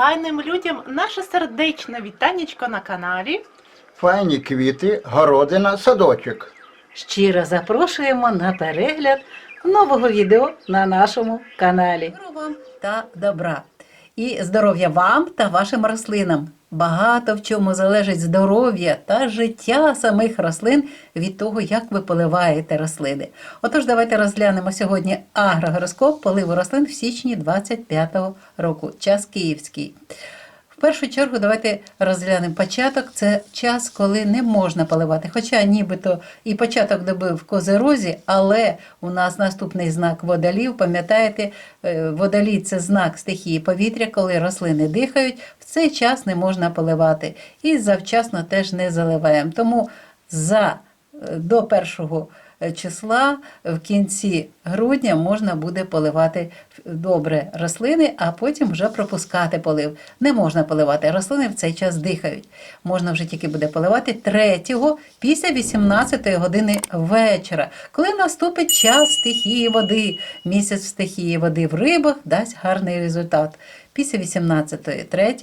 файним людям наше сердечне вітанечко на каналі. Файні квіти, городина, садочок. Щиро запрошуємо на перегляд нового відео на нашому каналі. Миру вам та добра. І здоров'я вам та вашим рослинам. Багато в чому залежить здоров'я та життя самих рослин від того, як ви поливаєте рослини. Отож, давайте розглянемо сьогодні агрогороскоп поливу рослин в січні 25-го року. Час київський. В першу чергу давайте розглянемо початок. Це час, коли не можна поливати. Хоча нібито і початок доби в козерозі, але у нас наступний знак водолів. Пам'ятаєте, е, водолій це знак стихії повітря, коли рослини дихають, в цей час не можна поливати. І завчасно теж не заливаємо. Тому за е, до першого е, числа в кінці грудня можна буде поливати добре рослини, а потім вже пропускати полив. Не можна поливати. Рослини в цей час дихають. Можна вже тільки буде поливати 3 після 18 години вечора, коли наступить час стихії води. Місяць стихії води в рибах дасть гарний результат. Після 18, 3,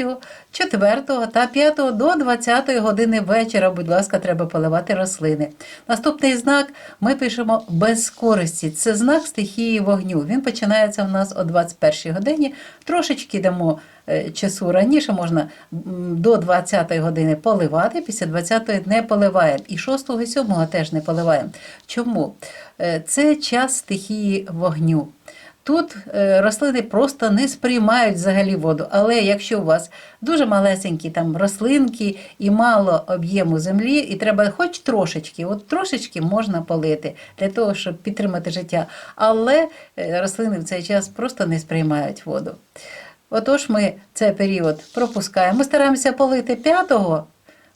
4 та 5 до 20 години вечора, будь ласка, треба поливати рослини. Наступний знак ми пишемо без користі. Це знак стихії вогню. Він починається у нас о 21 годині. Трошечки дамо е, часу раніше, можна до 20-ї години поливати, після 20 не поливаємо. І 6 і 7 теж не поливаємо. Чому? Е, Це час стихії вогню. Тут е, рослини просто не сприймають взагалі воду. Але якщо у вас дуже малесенькі там рослинки і мало об'єму землі, і треба хоч трошечки, от трошечки можна полити для того, щоб підтримати життя. Але е, рослини в цей час просто не сприймають воду. Отож, ми цей період пропускаємо. Ми стараємося полити 5-го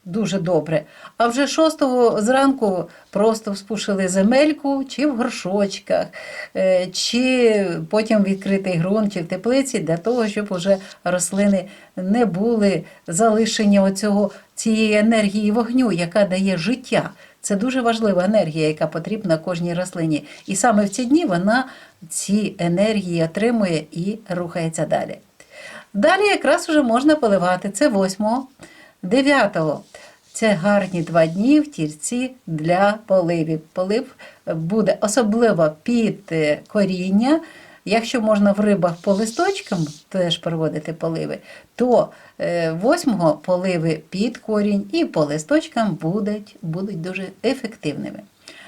дуже добре. А вже 6-го зранку просто вспушили земельку чи в горшочках, е, чи потім відкритий ґрунт, чи в теплиці, для того, щоб уже рослини не були залишені оцього, цієї енергії вогню, яка дає життя. Це дуже важлива енергія, яка потрібна кожній рослині. І саме в ці дні вона ці енергії отримує і рухається далі. Далі якраз вже можна поливати. Це 8, 9. Це гарні два дні в тільці для поливів. Полив буде особливо під е, коріння. Якщо можна в рибах по листочкам теж проводити поливи, то е, восьмого поливи під корінь і по листочкам будуть, будуть дуже ефективними.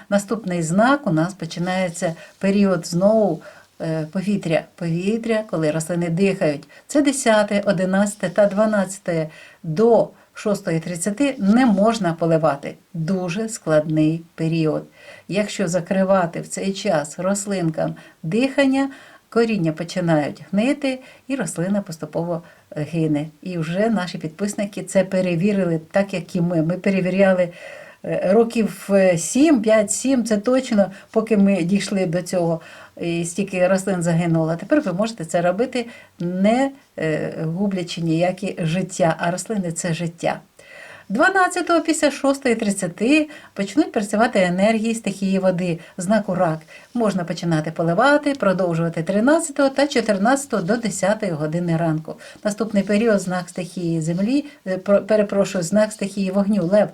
Наступний знак у нас починається період знову е, повітря. Повітря, коли рослини дихають. Це 10, 11 та 12 до 6.30 не можна поливати. Дуже складний період. Якщо закривати в цей час рослинкам дихання, коріння починають гнити, і рослина поступово е, гине. І вже наші підписники це перевірили, так як і ми. Ми перевіряли років 7, 5, 7, це точно, поки ми дійшли до цього. І стільки рослин загинуло. Тепер ви можете це робити, не е, гублячи ніякі життя, а рослини це життя. 12-го після 6.30 почнуть працювати енергії стихії води, знаку рак. Можна починати поливати, продовжувати 13 та 14 до 10 години ранку. Наступний період знак стихії землі, е, перепрошую, знак стихії вогню, лев.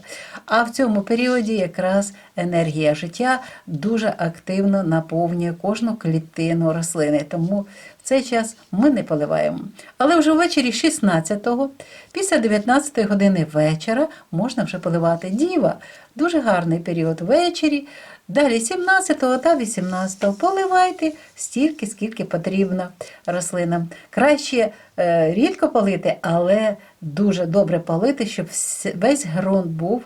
А в цьому періоді якраз енергія життя дуже активно наповнює кожну клітину рослини. Тому в цей час ми не поливаємо. Але вже ввечері 16-го, після 19 години вечора можна вже поливати діва. Дуже гарний період ввечері. Далі 17 та 18 поливайте стільки, скільки потрібно рослинам. Краще е, рідко полити, але дуже добре полити, щоб весь ґрунт був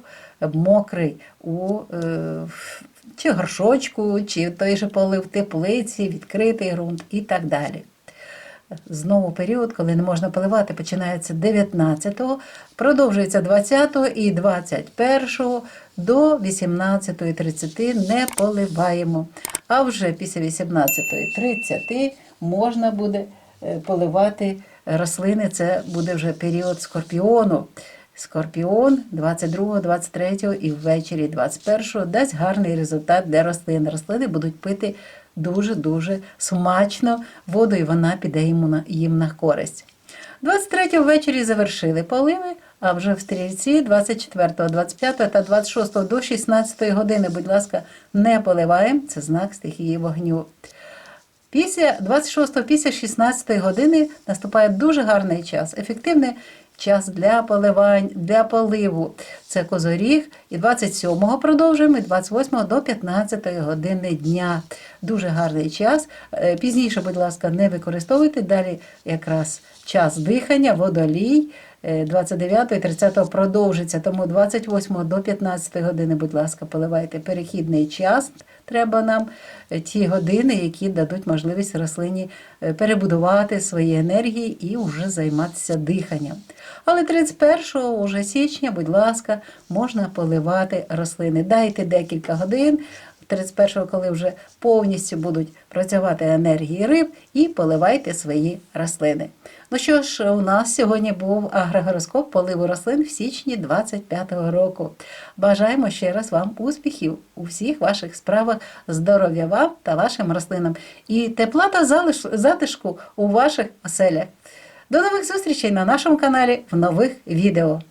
мокрий у е, чи горшочку, чи той же полив теплиці, відкритий ґрунт і так далі. Знову період, коли не можна поливати, починається 19-го, продовжується 20-го і 21-го до 18.30 не поливаємо. А вже після 18.30 можна буде е, поливати рослини. Це буде вже період скорпіону. Скорпіон 22, 23 і ввечері 21 дасть гарний результат для рослин. Рослини будуть пити дуже-дуже смачно воду, і вона піде їм на, користь. 23 ввечері завершили поливи, а вже в стрільці 24, 25 та 26 до 16 години, будь ласка, не поливаємо. Це знак стихії вогню. Після 26 після 16 години наступає дуже гарний час, ефективний час для поливань, для поливу. Це козоріг. І 27-го продовжуємо, і 28 до 15 години дня. Дуже гарний час. Е, Пізніше, будь ласка, не використовуйте. Далі якраз час дихання, водолій. Е, 29 і 30 продовжиться, тому 28 до 15 години, будь ласка, поливайте перехідний час. Треба нам е, ті години, які дадуть можливість рослині е, перебудувати свої енергії і вже займатися диханням. Але 31 уже січня, будь ласка, можна поливати рослини. Дайте декілька годин. 31-го, коли вже повністю будуть працювати енергії риб, і поливайте свої рослини. Ну що ж, у нас сьогодні був агрогороскоп поливу рослин в січні 25-го року. Бажаємо ще раз вам успіхів у всіх ваших справах, здоров'я вам та вашим рослинам і тепла та затишку у ваших оселях. До нових зустрічей на нашому каналі в нових відео.